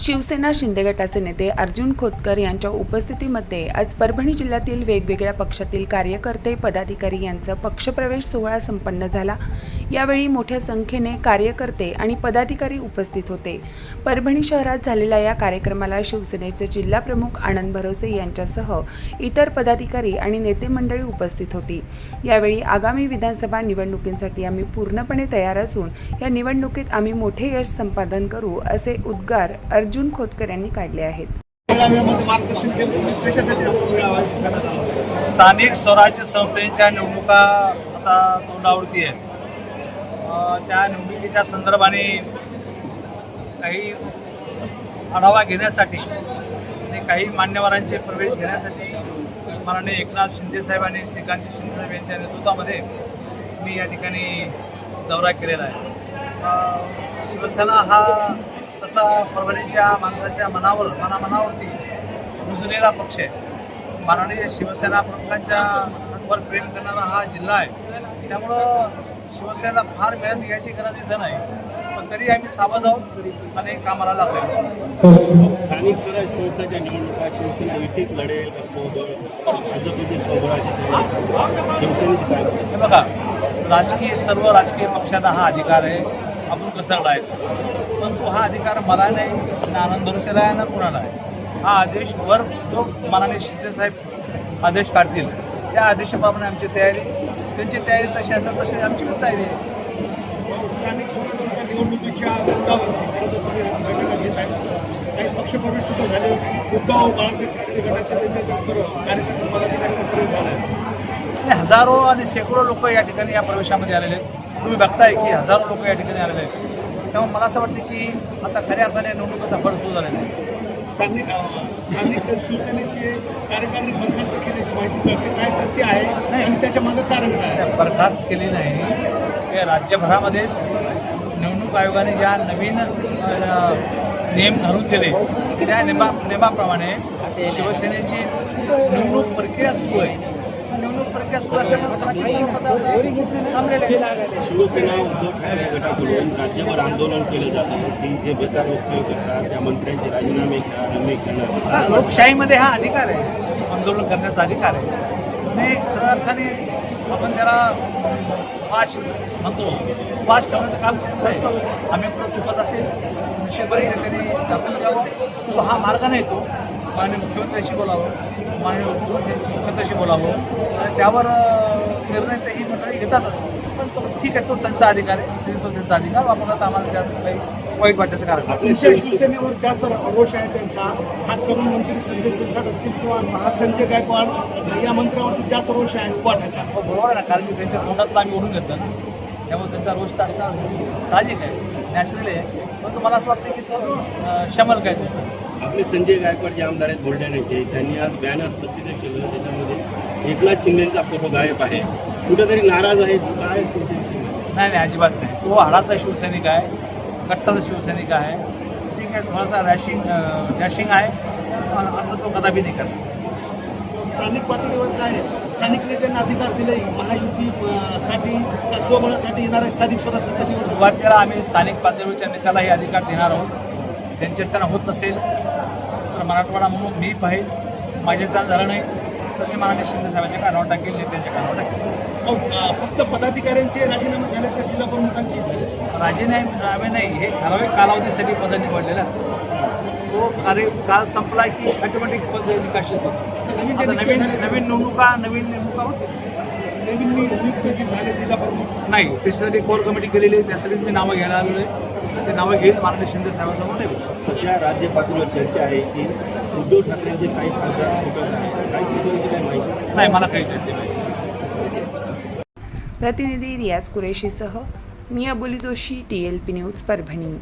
शिवसेना शिंदे गटाचे नेते अर्जुन खोतकर यांच्या उपस्थितीमध्ये आज परभणी जिल्ह्यातील वेगवेगळ्या पक्षातील कार्यकर्ते पदाधिकारी यांचा पक्षप्रवेश सोहळा संपन्न झाला. यावेळी मोठ्या संख्येने कार्यकर्ते आणि पदाधिकारी उपस्थित होते. परभणी शहरात झालेल्या या कार्यक्रमाला शिवसेनेचे जिल्हाप्रमुख आनंद भरोसे यांच्यासह इतर पदाधिकारी आणि नेते मंडळी उपस्थित होती. यावेळी आगामी विधानसभा निवडणुकींसाठी आम्ही पूर्णपणे तयार असून या निवडणुकीत आम्ही मोठे यश संपादन करू असे उद्गार अर्जुन खोतकर यांनी काढले आहेत. स्थानिक स्वराज्य संस्थेच्या निवडणुका आता तोंडावरती आहेत. त्या निवडणुकीच्या संदर्भाने काही आढावा घेण्यासाठी आणि काही मान्यवरांचे प्रवेश घेण्यासाठी माननीय एकनाथ शिंदेसाहेब आणि श्रीकांत शिंदेसाहेब यांच्या नेतृत्वामध्ये मी या ठिकाणी दौरा केलेला आहे. शिवसेना हा तसा परभणीच्या माणसाच्या मनावर मनामनावरती रुजलेला पक्ष आहे. माननीय शिवसेना प्रमुखांच्या वर प्रेम करणारा हा जिल्हा आहे. त्यामुळं शिवसेनेला फार मेहनत घ्यायची गरज इथं नाही. पण तरी आम्ही सावध आहोत आणि कामाला लागलेलो स्थानिक स्वराज्य संस्थाच्या निवडणुका शिवसेना युतीत लढेल भाजपचे शिवसेनेची काय? हे बघा राजकीय सर्व राजकीय पक्षांना हा अधिकार आहे. आपण कसं लढायचं? पण तो हा अधिकार मला नाही ना आनंद भरोसेला आहे ना कुणाला आहे हा आदेश वर जो माननीय शिंदेसाहेब आदेश काढतील त्या आदेशाप्रमाणे आमची तयारी त्यांची तयारी तशी असेल तशी आमची पण तयारी आहे. स्थानिक स्वराज्य निवडणुकीच्या काही पक्षप्रवेश सुद्धा झाले. उद्धव बाळासाहेब ठाकरे गटाचे प्रवेश झाला हजारो आणि शेकडो लोक या ठिकाणी या प्रवेशामध्ये आलेले आहेत. तुम्ही बघताय की हजारो लोक या ठिकाणी आलेले आहेत. त्यामुळे मला असं वाटतं की आता खऱ्या अर्थाने निवडणुकीचा फळ सुरू झालेला आहे. स्थानिक स्थानिक शिवसेनेची कार्यकारिणी बरखास्त केल्याची माहिती कळते. काय तथ्य आहे आणि त्याच्यामागे कारण काय बरखास्त केली नाही. राज्यभरामध्येच निवडणूक आयोगाने ज्या नवीन नियम घालून दिले त्या नियमा नियमाप्रमाणे शिवसेनेची निवडणूक प्रक्रिया सुरू आहे. आहेत. शिवसेना उद्धव ठाकरे गटाकडून राज्यभर आंदोलन केलं जात आहे. की जे बेकार वस्तू करतात त्या मंत्र्यांचे राजीनामे हा, लोकशाहीमध्ये हा अधिकार आहे. आंदोलन करण्याचा अधिकार आहे. आणि खऱ्या अर्थाने आपण त्याला पाच म्हणतो. पाच ठेवण्याचं काम त्यांचं आहे आम्ही पुढे चुकत असेल निश्चितपणे त्यांनी करावं तो हा मार्ग नाही तो. माननीय मुख्यमंत्र्यांशी बोलावं माननीय उपमुख्यमंत्र्यांशी बोलावं. आणि त्यावर निर्णय ते ही मंडळी घेतातच पण तो ठीक आहे तो त्यांचा अधिकार आहे. तो त्यांचा अधिकार वापरला तर आम्हाला त्यात काही वाईट वाटायचं कारण शिवसेनेवर जास्त रोष आहे त्यांचा. खास करून मंत्री संजय शिरसाट असतील किंवा संजय गायकवाड या मंत्र्यावरती जास्त रोष आहे उपाठाचा हो बरोबर आहे ना कारण की त्यांच्या तोंडातलं आम्ही ओढून घेतलं ना. त्यामुळे त्यांचा रोष तर असणार साहजिक आहे. नॅचरल आहे. पण तुम्हाला असं वाटतं की तो शमल काय तुमचं? आपले संजय गायकवाड जे आमदार आहेत बुलढाण्याचे त्यांनी आज बॅनर प्रसिद्ध केलं. त्याच्यामध्ये एकनाथ शिंदेचा फोटो गायब आहे. कुठेतरी नाराज आहे काय? नाही नाही अजिबात नाही. तो हाडाचा शिवसैनिक आहे. कट्टर शिवसैनिक आहे. ठीक आहे थोडासा रॅशिंग रॅशिंग आहे. असं तो कदापि नाही करत स्थानिक पातळीवर काय स्थानिक नेत्यांना अधिकार दिले महायुती अं, साठी त्या स्वबळासाठी येणाऱ्या स्थानिक स्वराज्य सुरुवातीला आम्ही स्थानिक पातळीवरच्या नेत्यालाही अधिकार देणार आहोत. त्यांच्याच्यानं होत नसेल तर मराठवाडा म्हणून मी पाहिजे माझ्याच्यानं झालं नाही तर मी माननीय शिंदे साहेबांच्या कानावर टाकेल नेत्यांच्या कानावर टाकेल. फक्त पदाधिकाऱ्यांचे राजीनामे झाले तर जिल्हा प्रमुखांची? राजीनामे नाही हे ठराविक कालावधीसाठी पद निवडलेले असतात तो कार्य काल संपला की ऑटोमॅटिक पद निकाशित होतं. आता जे नवीन नियुक्त झाले- नवीन निवडणुका नवीन निवडणुका होतील नवीन नियुक्त जे झाले जिल्हा प्रमुख नाही त्याच्यासाठी कोर कमिटी केलेली आहे त्यासाठीच मी नावं घ्यायला आलेलो आहे. ते नावं घेईल माननीय शिंदे साहेबांसमोर नाही सध्या राज्य पातळीवर चर्चा आहे की उद्धव ठाकरेंचे काही खासदार फुटत आहेत. काही त्याच्याविषयी काही माहिती? नाही मला काही माहिती नाही. प्रतिनिधी रियाज कुरेशीसह मी Aboli Joshi T L P news Parbhani.